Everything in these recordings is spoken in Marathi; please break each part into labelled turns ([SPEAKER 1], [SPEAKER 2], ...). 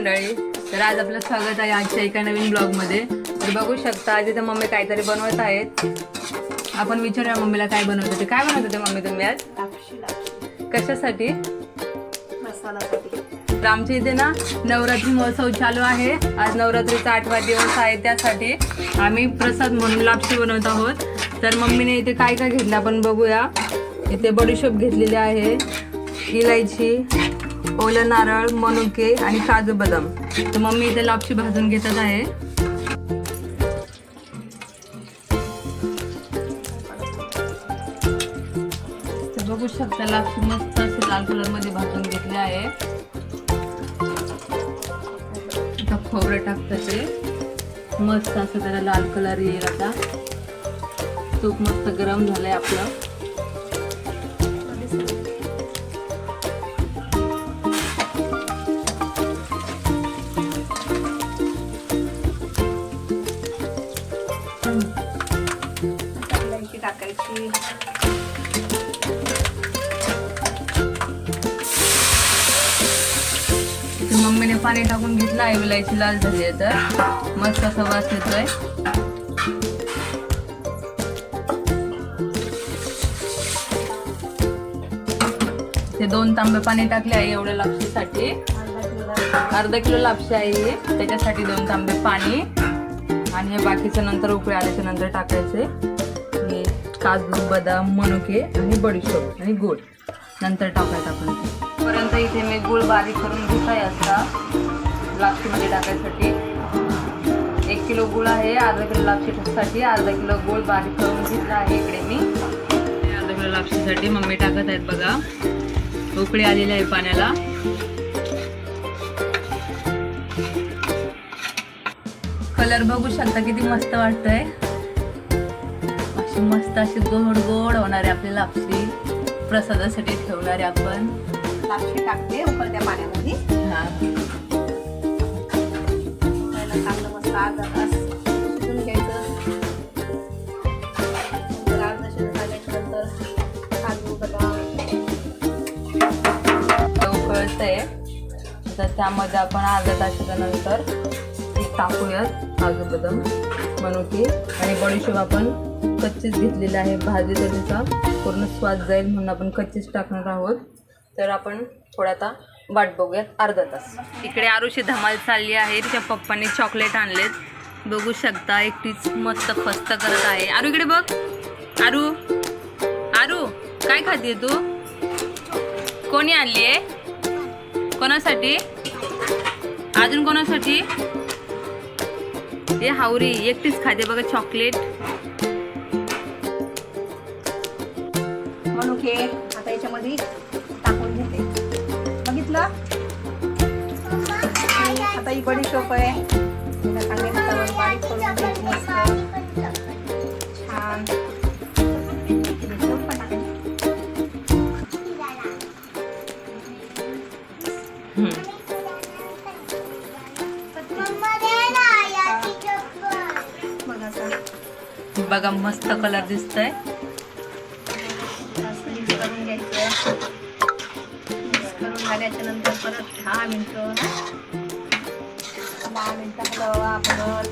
[SPEAKER 1] मंडळी तर आज आपलं स्वागत आहे आजच्या एका नवीन ब्लॉगमध्ये. तर बघू शकता आज इथे मम्मी काहीतरी बनवत आहेत. आपण विचारूया मम्मीला काय बनवत होते काय बनवत होते मम्मी तुम्ही आज? कशासाठी? तर आमच्या इथे ना नवरात्री महोत्सव चालू आहे. आज नवरात्रीचा आठवा दिवस आहे त्यासाठी आम्ही प्रसाद म्हणून लापशी बनवत आहोत. तर मम्मीने इथे काय काय घेतलं आपण बघूया. इथे बडीशोप घेतलेली आहे इलायची ओलं नारळ मनुके आणि काजू बदाम. तर मम्मी इथे लापशी भाजून घेतच आहे. बघू शकता लापशी मस्त असे लाल कलरमध्ये भाजून घेतले आहे. आता खोबरं टाकतं ते. मस्त असं त्याला लाल कलर येईल आता. तूप मस्त गरम झालंय आपलं.
[SPEAKER 2] इलायची टाकायची.
[SPEAKER 1] मम्मीने पाणी टाकून घेतलं आहे विलायची लाल झाली आहे तर. मस्त असा वास येतोय. ते दोन तांबे पाणी टाकले आहे एवढ्या लापशीसाठी.
[SPEAKER 2] अर्धा किलो
[SPEAKER 1] अर्धा किलो लापशी आहे हे. त्याच्यासाठी दोन तांबे पाणी. आणि हे बाकीचं नंतर उकळी आल्याच्यानंतर टाकायचे. हे काजू बदाम मनुके आणि बडीशोप आणि गूळ नंतर टाकायचं आपण. परंतु इथे मी गूळ बारीक करून घेत आहे असता लापशीमध्ये टाकायसाठी. एक किलो गूळ आहे अर्धा किलो लापशीसाठी. अर्धा किलो गूळ बारीक करून घेतला आहे इकडे मी. अर्धा किलो लापशीसाठी मम्मी टाकत आहेत बघा. उकळी आलेली आहे पाण्याला. कलर बघू शकता किती मस्त वाटतंय. अशी मस्त अशी गोड गोड होणारे आपली लापशी प्रसादासाठी ठेवणारे आपण.
[SPEAKER 2] लापशी टाकते उकळत्या पाण्यामध्ये.
[SPEAKER 1] हा.
[SPEAKER 2] उकळायला चांगलं मस्त अर्धा तास शिजून घ्यायचं. नंतर अर्धा शिजून झाल्याच्यानंतर काजू बदाम
[SPEAKER 1] ते उकळतंय. तर त्यामध्ये आपण अर्ध्या तासाच्या नंतर ते टाकूयात काजू बदाम मनुके आणि बडीशेप आपण कच्चीच घेतलेले आहे. भाजी तर तिचा पूर्ण स्वाद जाईल म्हणून आपण कच्चीच टाकणार आहोत. तर आपण थोडा आता वाट बघूयात अर्धा तास. इकडे आरुषी धमाल चालली आहे. तिच्या पप्पांनी चॉकलेट आणलेत. बघू शकता एकटीच मस्त फस्त करत आहे. आरू इकडे बघ. आरू. आरू काय खाते तू? कोणी आणली आहे कोणासाठी? अजून कोणासाठी? हे हावरी एकटीच खाते बघा चॉकलेट
[SPEAKER 2] मनुके आता याच्यामध्ये टाकून घेते. बघितलं? आता ही आहे. तिला चांगल्या हातावर बारीक करून घ्यायची मस्त. छान. बडीशोप बघा
[SPEAKER 1] मस्त कलर दिसतोय.
[SPEAKER 2] करून घ्यायचं करून झाल्याच्यानंतर परत दहा मिनिटं दहा मिनिटं हलवा परत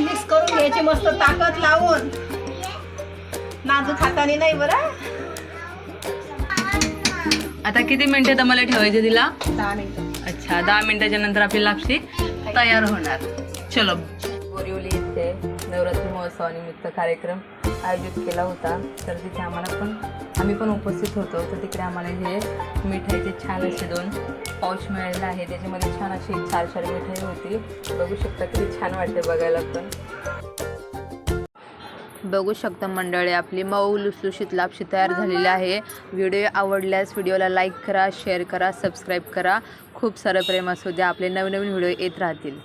[SPEAKER 2] मिक्स करून घ्यायची मस्त ताकद लावून. नाजूक हाताने नाही बरं.
[SPEAKER 1] आता किती मिनिटं मला ठेवायचे तिला?
[SPEAKER 2] दहा मिनिटं.
[SPEAKER 1] अच्छा दहा मिनिटाच्या नंतर आपली लापशी तयार होणार. चलो. बोरिवली इथे नवरात्री महोत्सवानिमित्त कार्यक्रम आयोजित केला होता. तर तिथे आम्हाला पण आम्ही पण उपस्थित होतो. तर तिकडे आम्हाला हे मिठाईचे छान असे दोन पाऊच मिळालेले आहे त्याच्यामध्ये छान अशी चार चार मिठाई होती. बघू शकता किती छान वाटते बघायला पण. बघू शकता मंडळी आपली मऊ लुसलुशीत लापशी तयार झालेली आहे. व्हिडिओ आवडल्यास व्हिडिओला लाईक करा शेअर करा सबस्क्राईब करा. खूप सारं प्रेम असू द्या. आपले नवनवीन व्हिडिओ येत राहतील.